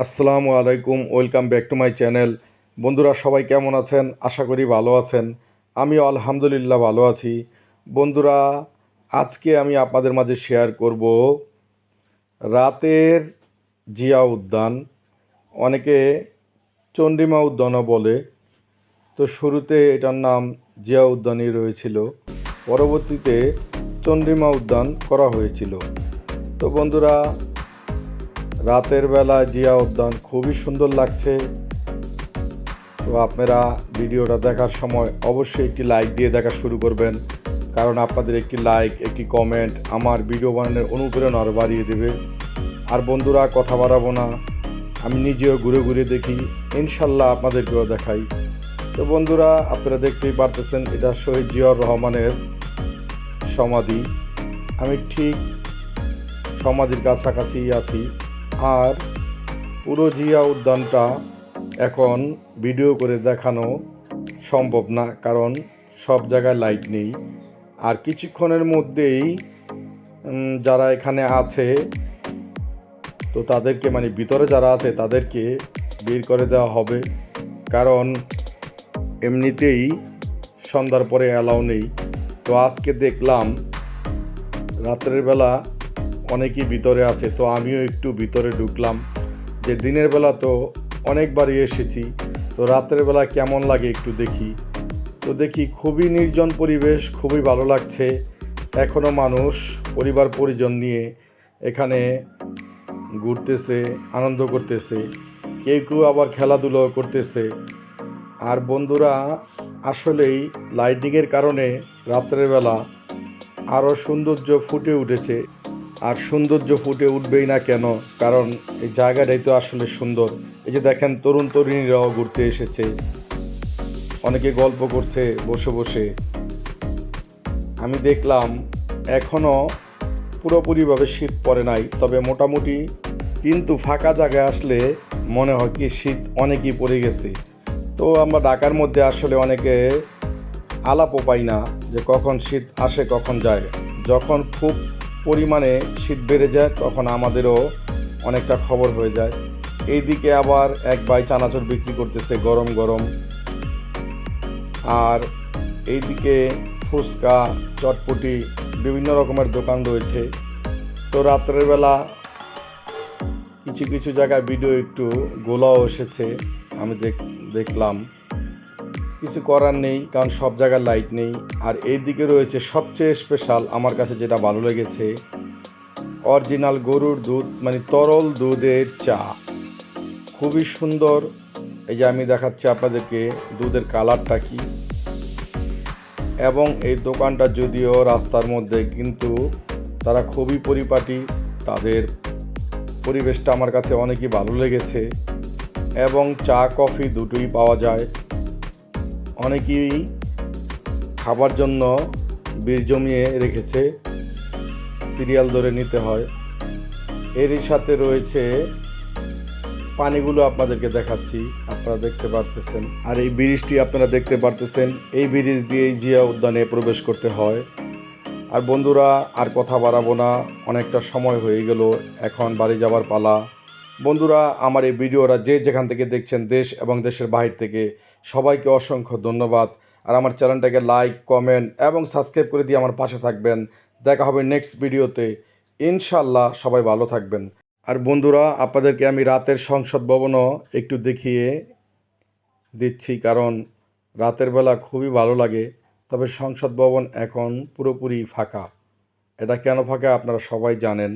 আসসালামু আলাইকুম, welcome back to my channel. বন্ধুরা, সবাই কেমন আছেন? আশা করি ভালো আছেন। আমি আলহামদুলিল্লাহ ভালো আছি। বন্ধুরা, আজকে আমি আপনাদের মাঝে শেয়ার করব রাতের জিয়া উদ্যান। অনেকে চন্ডিমা উদ্যানও বলে। তো শুরুতে এটার নাম জিয়া উদ্যানই রয়েছিল। পরবর্তীতে চন্ডিমা উদ্যান করা হয়েছিল। তো বন্ধুরা রাতের বেলা জিয়া উদ্যান খুবই সুন্দর লাগছে। তো আপনারা ভিডিওটা দেখার সময় অবশ্যই একটি লাইক দিয়ে দেখা শুরু করবেন। কারণ আপনাদের একটি লাইক, একটি কমেন্ট আমার ভিডিও বানানোর অনুপ্রেরণা আরও বাড়িয়ে দেবে। আর বন্ধুরা, কথা বাড়াবো না। আমি নিজেও ঘুরে ঘুরে দেখি। ইনশাল্লাহ আপনাদেরকেও দেখাই। তো বন্ধুরা, আপনারা দেখতেই পারতেছেন, এটা শহীদ জিয়াউর রহমানের সমাধি। আমি ঠিক সমাধির কাছাকাছি আছি। আর পুরো জিয়া উদ্যানটা এখন ভিডিও করে দেখানো সম্ভব না, কারণ সব জায়গায় লাইট নেই। আর কিছুক্ষণের মধ্যেই যারা এখানে আছে, তো তাদেরকে মানে ভিতরে যারা আছে, তাদেরকে বের করে দেওয়া হবে। কারণ এমনিতেই সন্ধ্যার পরে অ্যালাউ নেই। তো আজকে দেখলাম, রাত্রের বেলা অনেকেই ভিতরে আছে, তো আমিও একটু ভিতরে ঢুকলাম। যে দিনের বেলা তো অনেকবারই এসেছি, তো রাতের বেলা কেমন লাগে একটু দেখি। তো দেখি খুবই নির্জন পরিবেশ, খুবই ভালো লাগছে। এখনও মানুষ, পরিবার পরিজন নিয়ে এখানে ঘুরতেছে, আনন্দ করতেছে। কেউ কেউ আবার খেলাধুলো করতেছে। আর বন্ধুরা, আসলেই লাইটিংয়ের কারণে রাত্রের বেলা আরও সৌন্দর্য ফুটে উঠেছে। আর সৌন্দর্য ফুটে উঠবেই না কেন? কারণ এই জায়গাটাই তো আসলে সুন্দর। এই যে দেখেন, তরুণ তরুণীরাও ঘুরতে এসেছে। অনেকে গল্প করছে, বসে বসে। আমি দেখলাম এখনও পুরোপুরিভাবে শীত পড়ে নাই। তবে মোটামুটি কিন্তু ফাঁকা জায়গায় আসলে মনে হয় কি শীত অনেকই পড়ে গেছে। তো আমরা ঢাকার মধ্যে আসলে অনেকে আলাপও পাই না যে কখন শীত আসে, কখন যায়। যখন খুব পরিমাণে শীত বেড়ে যায়, তখন আমাদেরও অনেকটা খবর হয়ে যায়। এইদিকে আবার এক ভাই চানাচুর বিক্রি করতেছে গরম গরম। আর এইদিকে ফুচকা, চটপটি, বিভিন্ন রকমের দোকান রয়েছে। তো রাত্রের বেলা কিছু কিছু জায়গায় ভিডিও একটু গোলাও এসেছে, আমি দেখ, দেখলাম। কিছু করার নেই, কারণ সব জায়গায় লাইট নেই। আর এই দিকে রয়েছে সবচেয়ে স্পেশাল আমার কাছে যেটা ভালো লেগেছে অরিজিনাল গরুর দুধ মানে তরল দুধের চা। খুবই সুন্দর। এই যে আমি দেখাচ্ছি আপনাদেরকে দুধের কালারটা কি। এবং এই দোকানটা যদিও রাস্তার মধ্যে, কিন্তু তারা খুবই পরিপাটি। তাদের পরিবেশটা আমার কাছে অনেকই ভালো লেগেছে। এবং চা, কফি দুটোই পাওয়া যায়। অনেকেই খাবার জন্য বীর জমিয়ে রেখেছে, সিরিয়াল ধরে নিতে হয়। এরই সাথে রয়েছে পানিগুলো আপনাদেরকে দেখাচ্ছি, আপনারা দেখতে পারতেছেন। আর এই ব্রিজটি আপনারা দেখতে পারতেছেন, এই ব্রিজ দিয়েই জিয়া উদ্যানে প্রবেশ করতে হয়। আর বন্ধুরা, আর কথা বাড়াবো না, অনেকটা সময় হয়ে গেল, এখন বাড়ি যাবার পালা। বন্ধুরা, আমার এই ভিডিওরা যে যেখান থেকে দেখছেন, দেশ এবং দেশের বাহির থেকে সবাইকে অসংখ্য ধন্যবাদ। আর আমার চ্যানেলটাকে লাইক কমেন্ট এবং সাবস্ক্রাইব করে দিয়ে আমার পাশে থাকবেন। দেখা হবে নেক্সট ভিডিওতে ইনশাল্লাহ সবাই ভালো থাকবেন। আর বন্ধুরা, আপনাদেরকে আমি রাতের সংসদ ভবনও একটু দেখিয়ে দিচ্ছি কারণ রাতের বেলা খুবই ভালো লাগে। তবে সংসদ ভবন এখন পুরোপুরি ফাঁকা। এটা কেন ফাঁকা আপনারা সবাই জানেন।